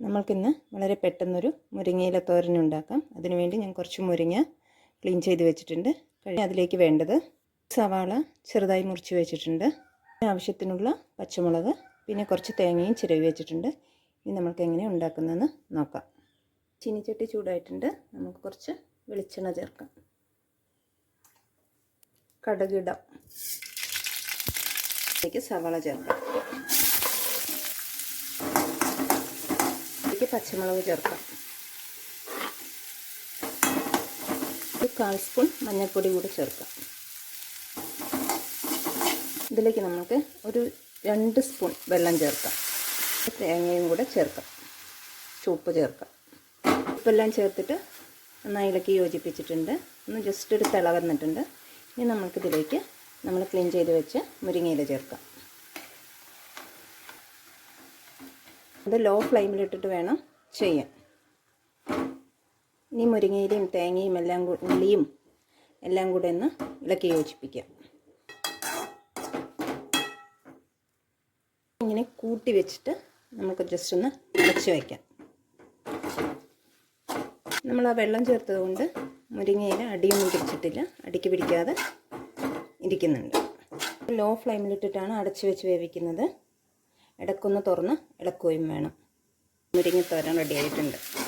നമ്മൾക്കിന്ന് വളരെ പെട്ടെന്നൊരു മുരിങ്ങയില തോരൻ ഉണ്ടാക്കാം. അതിനുവേണ്ടി ഞാൻ കുറച്ച് മുരിങ്ങ ക്ലീൻ ചെയ്ത് വെച്ചിട്ടുണ്ട്. കഴിഞ്ഞ് അതിലേക്ക് വേണ്ടത് സവാള ചെറുതായി മുറിച്ച് വെച്ചിട്ടുണ്ട്. ആവശ്യത്തിനുള്ള പച്ചമുളക് പിന്നെ കുറച്ച് തേങ്ങയും ചിരവി വെച്ചിട്ടുണ്ട്. ഇനി നമുക്ക് എങ്ങനെ ഉണ്ടാക്കുന്നതെന്ന് നോക്കാം. ചീനിച്ചട്ടി ചൂടായിട്ടുണ്ട്. നമുക്ക് കുറച്ച് വെളിച്ചെണ്ണ ചേർക്കാം. കടകിടം. സവാള ചേർക്കാം. ഇതിലേക്ക് പച്ചമുളക് ചേർക്കാം. ഒരു കാൽ സ്പൂൺ മഞ്ഞൾപ്പൊടി കൂടി ചേർക്കാം. ഇതിലേക്ക് നമുക്ക് ഒരു രണ്ട് സ്പൂൺ വെള്ളം ചേർക്കാം. തേങ്ങയും കൂടെ ചേർക്കാം. ചുപ്പ് ചേർക്കാം. ഉപ്പെല്ലാം ചേർത്തിട്ട് നന്നായി ഇളക്കി യോജിപ്പിച്ചിട്ടുണ്ട്. ഒന്ന് ജസ്റ്റ് ഒരു തിളകന്നിട്ടുണ്ട് ഇനി നമുക്കിതിലേക്ക് നമ്മൾ ക്ലീൻ ചെയ്ത് വെച്ച് മുരിങ്ങയില ചേർക്കാം. അത് ലോ ഫ്ലെയിമിലിട്ടിട്ട് വേണം ചെയ്യാൻ. ഇനി മുരിങ്ങയിലയും തേങ്ങയും എല്ലാം ഉള്ളിയും എല്ലാം കൂടെ ഒന്ന് ഇളക്കി യോജിപ്പിക്കാം. ഇങ്ങനെ കൂട്ടി വെച്ചിട്ട് നമുക്ക് ജസ്റ്റ് ഒന്ന് അടച്ച് വയ്ക്കാം നമ്മൾ ആ വെള്ളം ചേർത്തത് കൊണ്ട് മുരിങ്ങയില അടിയൊന്നും പിടിച്ചിട്ടില്ല. അടിക്ക് പിടിക്കാതെ ഇരിക്കുന്നുണ്ട്. ലോ ഫ്ലെയിമിലിട്ടിട്ടാണ് അടച്ച് വെച്ച് വേവിക്കുന്നത്. ഇടക്കൊന്ന് തുറന്ന് ഇളക്കുകയും വേണം. മുരിങ്ങത്തോരൻ റെഡി ആയിട്ടുണ്ട്.